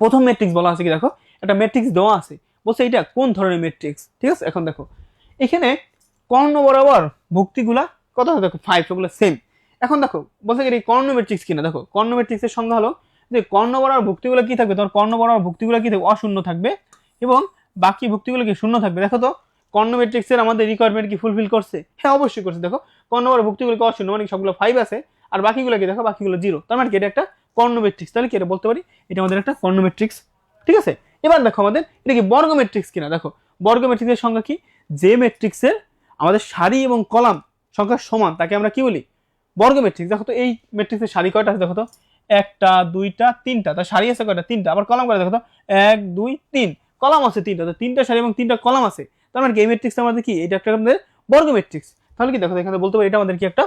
প্রথম ম্যাট্রিক্স বলা আছে কি দেখো? একটা ম্যাট্রিক্স দেওয়া আছে। বলছে এটা কোন ধরনের ম্যাট্রিক্স ঠিক আছে? এখন দেখো। এখানে কর্ণ বরাবর ভুক্তিগুলা কত দেখো ফাইভ সবগুলো সেম এখন দেখো, বলছে এই কর্ণ ম্যাট্রিক্স কিনা? দেখো, কর্ণ ম্যাট্রিক্সের সংজ্ঞা হলো যে কর্ণ বরাবর ভুক্তিগুলো কি থাকবে? তোমার কর্ণ বরাবর ভুক্তিগুলো কি থাকবে? অশূন্য থাকবে এবং বাকি ভুক্তিগুলো কি শূন্য থাকবে? দেখো তো, কর্ণ ম্যাট্রিক্সের আমাদের রিকোয়ারমেন্ট কি ফুলফিল করছে? হ্যাঁ অবশ্যই করছে। দেখো, কর্ণ বরাবর ভুক্তিগুলো কি অশূন্য? মানে সবগুলো ফাইভ আছে, আর বাকিগুলো কি? দেখো, বাকিগুলো জিরো তার মানে কি? এটা একটা কর্ণ ম্যাট্রিক্স তাহলে কি এটা বলতে পারি? এটা আমাদের একটা কর্ণ ম্যাট্রিক্স ঠিক আছে? এবার দেখো আমাদের, এটা কি বর্গ ম্যাট্রিক্স কিনা? দেখো বর্গ ম্যাট্রিক্সের সংখ্যা কি? যে ম্যাট্রিক্সের আমাদের সারি এবং কলাম সংখ্যা সমান, তাকে আমরা কি বলি? বর্গ ম্যাট্রিক্স দেখো তো, এই ম্যাট্রিক্সের সারি কয়টা আছে? দেখো তো, একটা, দুইটা, তিনটা, তার সারি আছে কয়টা? তিনটা, আবার কলাম কয়টা? দেখো তো, এক, দুই, তিন, কলাম আছে তিনটা, তো তিনটা সারি এবং তিনটা কলাম আছে, তার মানে কি এই ম্যাট্রিক্স আমাদের কি? এটা একটা আমাদের বর্গ ম্যাট্রিক্স তাহলে কি দেখো এখানে বলতে পারি এটা আমাদের কি একটা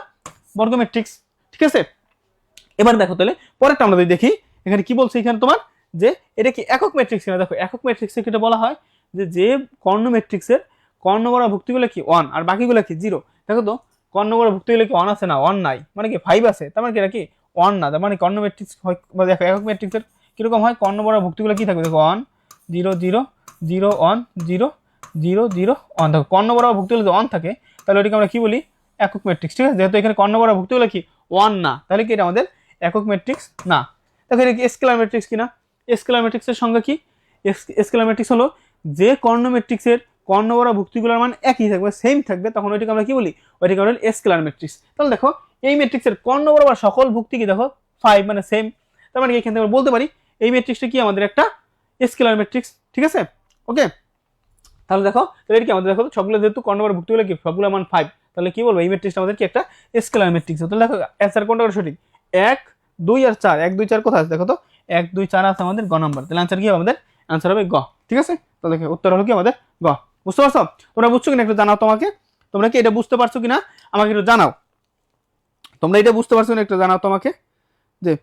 বর্গ ম্যাট্রিক্স ঠিক আছে? এবার দেখো তাহলে, পরেরটা আমরা যদি দেখি, এখানে কি বলছে এখানে তোমার? যে এটা কি একক ম্যাট্রিক্স কিনা? দেখো, একক ম্যাট্রিক্সে এটা বলা হয়, যে যে কর্ণ ম্যাট্রিক্সের কর্ণ ভুক্তিগুলো কি ওয়ান আর বাকিগুলো কি জিরো দেখো তো, কর্ণ ভুক্তিগুলো কি ওয়ান আছে না? ওয়ান নাই। মানে কি ফাইভ আছে? তার মানে কি এটা কি ওয়ান না? তার মানে কর্ণ ম্যাট্রিক্স হয় বা দেখো, একক ম্যাট্রিক্সের কীরকম হয়? কর্ণ ভুক্তিগুলো কি থাকবে? দেখো one zero zero zero one zero zero zero one দেখো, কর্ণ ভুক্তিগুলো যদি ওয়ান থাকে, তাহলে ওটাকে আমরা কি বলি? একক ম্যাট্রিক্স ঠিক আছে? যেহেতু এখানে কর্ণ ভুক্তিগুলো কি ওয়ান না? তাহলে কি এটা আমাদের একক ম্যাট্রিক্স? না। দেখো এটা কি স্কেলার ম্যাট্রিক্স কিনা? স্কেলার ম্যাট্রিক্সের সংজ্ঞা কি? স্কেলার ম্যাট্রিক্স হলো যে কর্ণ ম্যাট্রিক্সের কর্ণ বড় ভুক্তিগুলোর মান একই থাকবে সেম থাকবে, তখন ওইটাকে আমরা কি বলি? ওইটাকে আমরা স্কেলার ম্যাট্রিক্স। তাহলে দেখো, এই ম্যাট্রিক্সের কর্ণ বরাবর সকল ভুক্তি কি দেখো? ফাইভ মানে সেম তার মানে এখান থেকে আমরা বলতে পারি, এই ম্যাট্রিক্সটা কি আমাদের একটা স্কেলার ম্যাট্রিক্স, ঠিক আছে? ওকে তাহলে দেখো এটা কি আমাদের দেখো, সবগুলো যেহেতু কর্ণ বড় ভুক্তিগুলো কি? সবগুলো মান ফাইভ তাহলে কি বলব, এই ম্যাট্রিক্সটা আমাদের কি একটা স্কেলার ম্যাট্রিক্স। তাহলে দেখো অ্যান্সার কোনটা সঠিক? এক দুই আর চার, এক, দুই, চার কোথায় আছে? দেখো তো, এক, দুই, চার আছে আমাদের গ নাম্বার। তাহলে আনসার কি হবে আমাদের? আনসার হবে গ, ঠিক আছে? তাহলে উত্তর হলো কি আমাদের গ। বুঝতে পারছ? তোমরা বুঝছ কিনা একটু জানাও তোমাকে? তোমরা কি এটা বুঝতে পারছ কিনা? আমাকে একটু জানাও। তোমরা এটা বুঝতে পারছ না একটু জানাও তোমাকে? যে